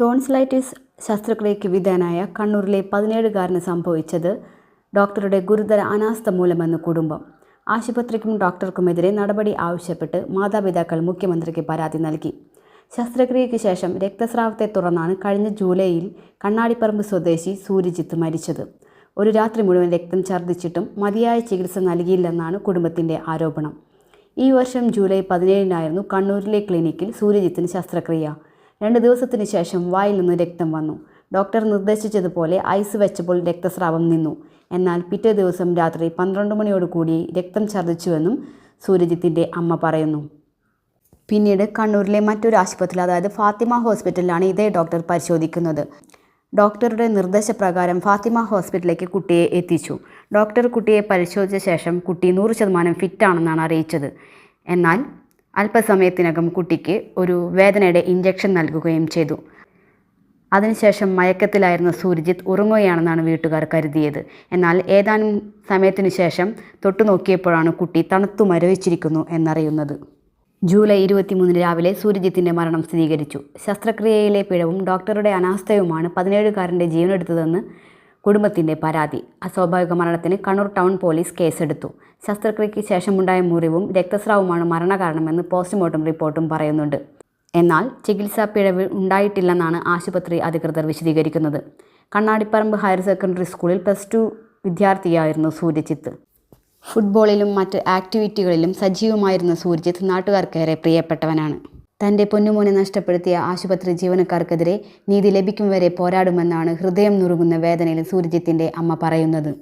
Tonsillitis ശസ്ത്രക്രിയയ്ക്ക് വിധേയനായ കണ്ണൂരിലെ പതിനേഴുകാരന് സംഭവിച്ചത് ഡോക്ടറുടെ ഗുരുതര അനാസ്ഥ മൂലമെന്ന് കുടുംബം. ആശുപത്രിക്കും ഡോക്ടർക്കുമെതിരെ നടപടി ആവശ്യപ്പെട്ട് മാതാപിതാക്കൾ മുഖ്യമന്ത്രിക്ക് പരാതി നൽകി. ശസ്ത്രക്രിയയ്ക്ക് ശേഷം രക്തസ്രാവത്തെ തുടർന്നാണ് കഴിഞ്ഞ ജൂലൈയിൽ കണ്ണാടിപ്പറമ്പ് സ്വദേശി സൂര്യജിത്ത് മരിച്ചത്. ഒരു രാത്രി മുഴുവൻ രക്തം ഛർദ്ദിച്ചിട്ടും മതിയായ ചികിത്സ നൽകിയില്ലെന്നാണ് കുടുംബത്തിന്റെ ആരോപണം. ഈ വർഷം ജൂലൈ പതിനേഴിനായിരുന്നു കണ്ണൂരിലെ ക്ലിനിക്കിൽ സൂര്യജിത്തിന് ശസ്ത്രക്രിയ രണ്ട് ദിവസത്തിന് ശേഷം വായിൽ നിന്ന് രക്തം വന്നു. ഡോക്ടർ നിർദ്ദേശിച്ചതുപോലെ ഐസ് വെച്ചപ്പോൾ രക്തസ്രാവം നിന്നു. എന്നാൽ പിറ്റേ ദിവസം രാത്രി പന്ത്രണ്ട് മണിയോടുകൂടി രക്തം ഛർദ്ദിച്ചുവെന്നും സൂര്യജിത്തിന്റെ അമ്മ പറയുന്നു. പിന്നീട് കണ്ണൂരിലെ മറ്റൊരു ആശുപത്രി അതായത് ഫാത്തിമ ഹോസ്പിറ്റലിലാണ് ഇതേ ഡോക്ടർ പരിശോധിക്കുന്നത്. ഡോക്ടറുടെ നിർദ്ദേശപ്രകാരം ഫാത്തിമ ഹോസ്പിറ്റലിലേക്ക് കുട്ടിയെ എത്തിച്ചു. ഡോക്ടർ കുട്ടിയെ പരിശോധിച്ച ശേഷം കുട്ടി നൂറ് ശതമാനം ഫിറ്റാണെന്നാണ് അറിയിച്ചത്. എന്നാൽ അല്പസമയത്തിനകം കുട്ടിക്ക് ഒരു വേദനയുടെ ഇഞ്ചക്ഷൻ നൽകുകയും ചെയ്തു. അതിനുശേഷം മയക്കത്തിലായിരുന്ന സൂര്യജിത്ത് ഉറങ്ങുകയാണെന്നാണ് വീട്ടുകാർ കരുതിയത്. എന്നാൽ ഏതാനും സമയത്തിനു ശേഷം തൊട്ടു നോക്കിയപ്പോഴാണ് കുട്ടി തണുത്തു മരവിച്ചിരിക്കുന്നു എന്നറിയുന്നത്. ജൂലൈ ഇരുപത്തിമൂന്നിന് രാവിലെ സൂര്യജിത്തിന്റെ മരണം സ്ഥിരീകരിച്ചു. ശസ്ത്രക്രിയയിലെ പിഴവും ഡോക്ടറുടെ അനാസ്ഥയുമാണ് പതിനേഴുകാരന്റെ ജീവനെടുത്തതെന്ന് കുടുംബത്തിന്റെ പരാതി. അസ്വാഭാവിക മരണത്തിന് കണ്ണൂർ ടൗൺ പോലീസ് കേസെടുത്തു. ശസ്ത്രക്രിയയ്ക്ക് ശേഷമുണ്ടായ മുറിവും രക്തസ്രാവവുമാണ് മരണകാരണമെന്ന് പോസ്റ്റ്മോർട്ടം റിപ്പോർട്ടും പറയുന്നുണ്ട്. എന്നാൽ ചികിത്സാ പിഴവ് ഉണ്ടായിട്ടില്ലെന്നാണ് ആശുപത്രി അധികൃതർ വിശദീകരിക്കുന്നത്. കണ്ണാടിപ്പറമ്പ് ഹയർ സെക്കൻഡറി സ്കൂളിൽ പ്ലസ് ടു വിദ്യാർത്ഥിയായിരുന്നു സൂര്യജിത്ത്. ഫുട്ബോളിലും മറ്റ് ആക്ടിവിറ്റികളിലും സജീവമായിരുന്ന സൂര്യജിത്ത് നാട്ടുകാർക്കേറെ പ്രിയപ്പെട്ടവനാണ്. തന്റെ പൊന്നുമോനെ നഷ്ടപ്പെടുത്തിയ ആശുപത്രി ജീവനക്കാർക്കെതിരെ നീതി ലഭിക്കും വരെ പോരാടുമെന്നാണ് ഹൃദയം നുറുങ്ങുന്ന വേദനയിൽ സൂര്യജിത്തിന്റെ അമ്മ പറയുന്നത്.